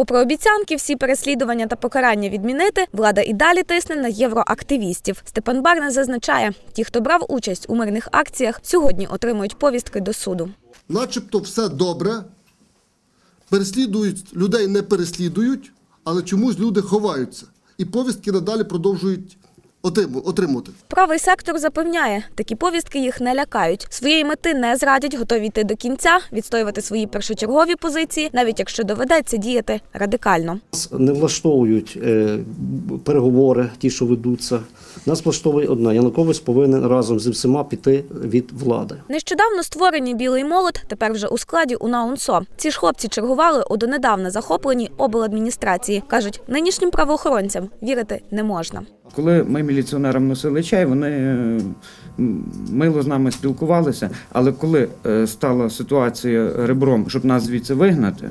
Попри обіцянки, всі переслідування та покарання відмінити, влада і далі тисне на євроактивістів. Степан Барна зазначає, ті, хто брав участь у мирних акціях, сьогодні отримують повістки до суду. начебто все добре, переслідують, людей не переслідують, але чомусь люди ховаються. І повістки надалі продовжують отримувати. Правий сектор запевняє, такі повістки їх не лякають. Своєї мети не зрадять, готові йти до кінця, відстоювати свої першочергові позиції, навіть якщо доведеться діяти радикально. Нас не влаштовують е, переговори, ті, що ведуться. Нас влаштовує одне. Янукович повинен разом зі всіма піти від влади. Нещодавно створені білий молот тепер вже у складі УНАУНСО. Ці ж хлопці чергували у донедавна захопленій обладміністрації. кажуть, нинішнім правоохоронцям вірити не можна. Коли ми міліціонерам носили чай, вони е, мило з нами спілкувалися. Але коли е, стала ситуація ребром, щоб нас звідси вигнати,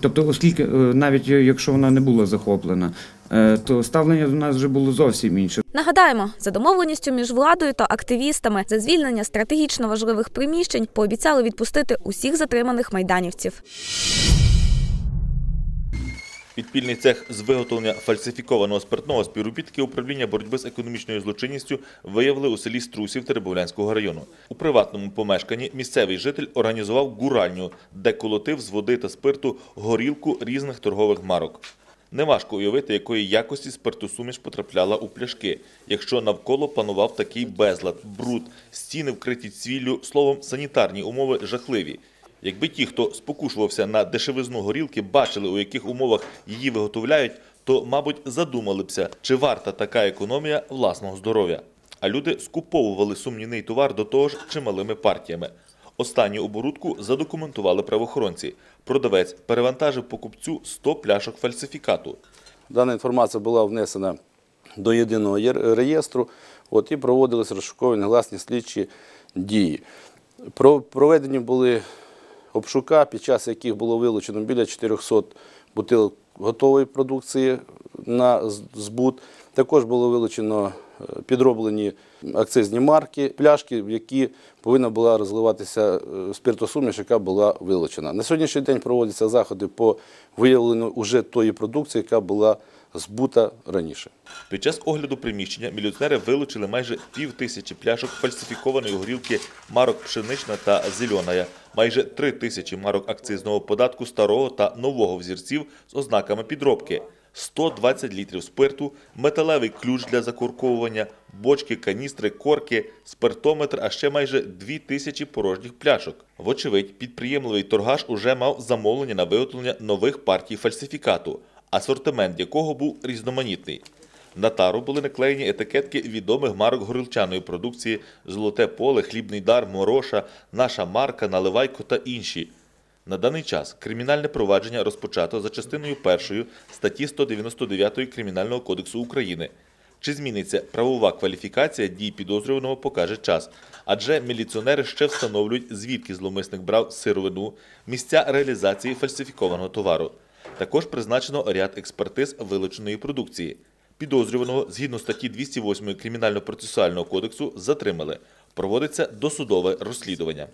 тобто, оскільки е, навіть якщо вона не була захоплена, то ставлення до нас вже було зовсім інше. Нагадаємо, за домовленістю між владою та активістами за звільнення стратегічно важливих приміщень пообіцяли відпустити усіх затриманих майданівців. Підпільний цех з виготовлення фальсифікованого спиртного співробітники управління боротьби з економічною злочинністю виявили у селі Струсів Теребовлянського району. У приватному помешканні місцевий житель організував гуральню, де колотив з води та спирту горілку різних торгових марок. Неважко уявити, якої якості спиртосуміш потрапляла у пляшки, якщо навколо панував такий безлад, бруд, стіни вкриті цвіллю, словом, санітарні умови жахливі. Якби ті, хто спокушувався на дешевизну горілки, бачили, у яких умовах її виготовляють, то, мабуть, задумали бся, чи варта така економія власного здоров'я. А люди скуповували сумнівний товар до того ж чималими партіями. Останню оборудку задокументували правоохоронці. Продавець перевантажив покупцю 100 пляшок фальсифікату. Дана інформація була внесена до єдиного реєстру от, і проводилися розшукові негласні слідчі дії. Проведені були обшука, під час яких було вилучено біля 400 бутилок готової продукції на збут. Також було вилучено е, підроблені акцизні марки, пляшки, в які повинна була розливатися е, спиртосуміш, яка була вилучена. На сьогоднішній день проводяться заходи по виявленню уже тої продукції, яка була збута раніше. Під час огляду приміщення міліціонери вилучили майже пів тисячі пляшок фальсифікованої горілки марок пшенична та зелена, майже три тисячі марок акцизного податку старого та нового взірців з ознаками підробки, 120 літрів спирту, металевий ключ для закурковування, бочки, каністри, корки, спиртометр, а ще майже дві тисячі порожніх пляшок. Вочевидь, підприємливий торгаш уже мав замовлення на виготовлення нових партій фальсифікату, асортимент якого був різноманітний. На тару були наклеєні етикетки відомих марок горілчаної продукції Золоте поле, Хлібний дар, Мороша, Наша марка, Наливайко та інші. На даний час кримінальне провадження розпочато за частиною першої статті 199 Кримінального кодексу України. Чи зміниться правова кваліфікація дій підозрюваного, покаже час. Адже міліціонери ще встановлюють, звідки зловмисник брав сировину, місця реалізації фальсифікованого товару. Також призначено ряд експертиз вилученої продукції. Підозрюваного згідно статті 208 Кримінально-процесуального кодексу затримали. Проводиться досудове розслідування.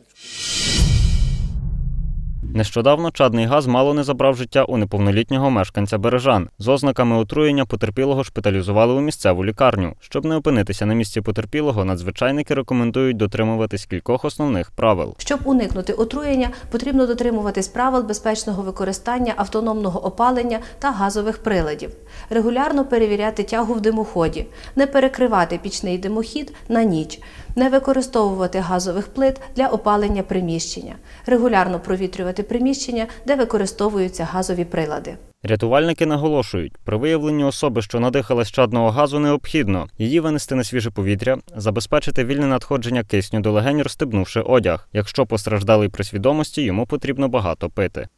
Нещодавно чадний газ мало не забрав життя у неповнолітнього мешканця Бережан. З ознаками отруєння потерпілого шпиталізували у місцеву лікарню. Щоб не опинитися на місці потерпілого, надзвичайники рекомендують дотримуватись кількох основних правил. Щоб уникнути отруєння, потрібно дотримуватись правил безпечного використання автономного опалення та газових приладів, регулярно перевіряти тягу в димоході, не перекривати пічний димохід на ніч, не використовувати газових плит для опалення приміщення, регулярно провітрювати приміщення, де використовуються газові прилади. Рятувальники наголошують, при виявленні особи, що надихалась чадного газу, необхідно її винести на свіже повітря, забезпечити вільне надходження кисню до легень, розстебнувши одяг. Якщо постраждалий при свідомості, йому потрібно багато пити.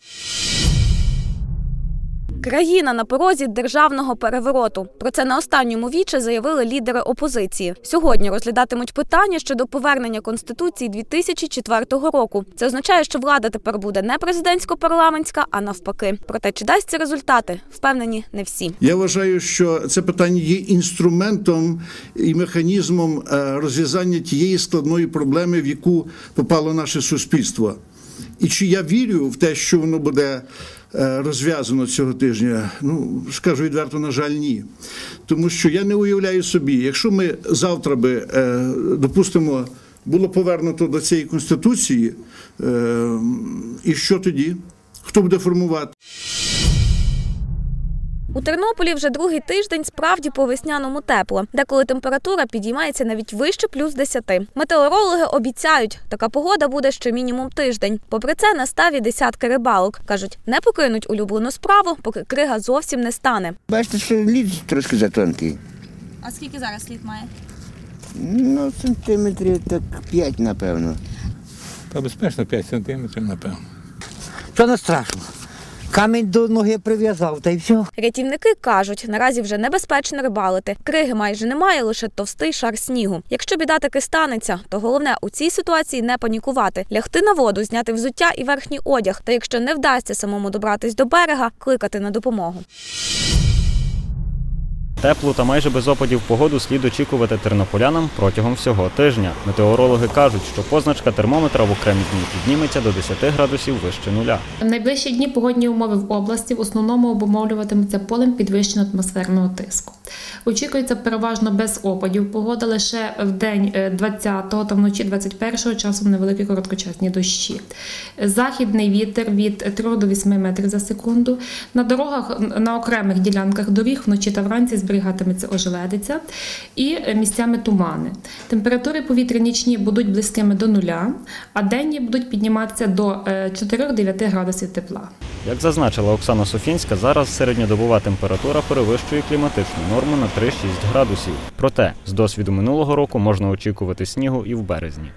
Країна на порозі державного перевороту. Про це на останньому віче заявили лідери опозиції. Сьогодні розглядатимуть питання щодо повернення конституції 2004 року. Це означає, що влада тепер буде не президентсько-парламентська, а навпаки. Проте чи дасть це результати, впевнені не всі. Я вважаю, що це питання є інструментом і механізмом е, розв'язання тієї складної проблеми, в яку попало наше суспільство. І чи я вірю в те, що воно буде е, розв'язано цього тижня? Ну, скажу відверто, на жаль, ні. Тому що я не уявляю собі, якщо ми завтра би, е, допустимо, було повернуто до цієї конституції, е, і що тоді? Хто буде формувати? У Тернополі вже другий тиждень справді по весняному тепло, деколи температура підіймається навіть вище плюс 10. Метеорологи обіцяють, така погода буде ще мінімум тиждень. Попри це, на ставі десятки рибалок. Кажуть, не покинуть улюблену справу, поки крига зовсім не стане. Бачите, що лід трошки затонкий. А скільки зараз слід має? Ну, сантиметрів так 5, напевно. Та безпечно 5 сантиметрів, напевно. Що не страшно? Камінь до ноги прив'язав, та й все. Рятівники кажуть, наразі вже небезпечно рибалити. Криги майже немає, лише товстий шар снігу. Якщо біда таки станеться, то головне у цій ситуації не панікувати, лягти на воду, зняти взуття і верхній одяг. Та якщо не вдасться самому добратись до берега, кликати на допомогу. Теплу та майже без опадів погоду слід очікувати тернополянам протягом всього тижня. Метеорологи кажуть, що позначка термометра в окремі дні підніметься до 10 градусів вище нуля. В найближчі дні погодні умови в області в основному обумовлюватимуться полем підвищеного атмосферного тиску. Очікується переважно без опадів. Погода лише в день е, 20-го та вночі 21-го часом невеликі короткочасні дощі. Західний вітер від 3 до 8 метрів за секунду. На дорогах на окремих ділянках доріг вночі та вранці зберігатиметься ожеледиця і е, місцями тумани. Температури повітря нічні будуть близькими до нуля, а денні будуть підніматися до е, 4-9 градусів тепла. Як зазначила Оксана Софінська, зараз середньодобова температура перевищує кліматичну норму на 3-6 градусів. Проте з досвіду минулого року можна очікувати снігу і в березні.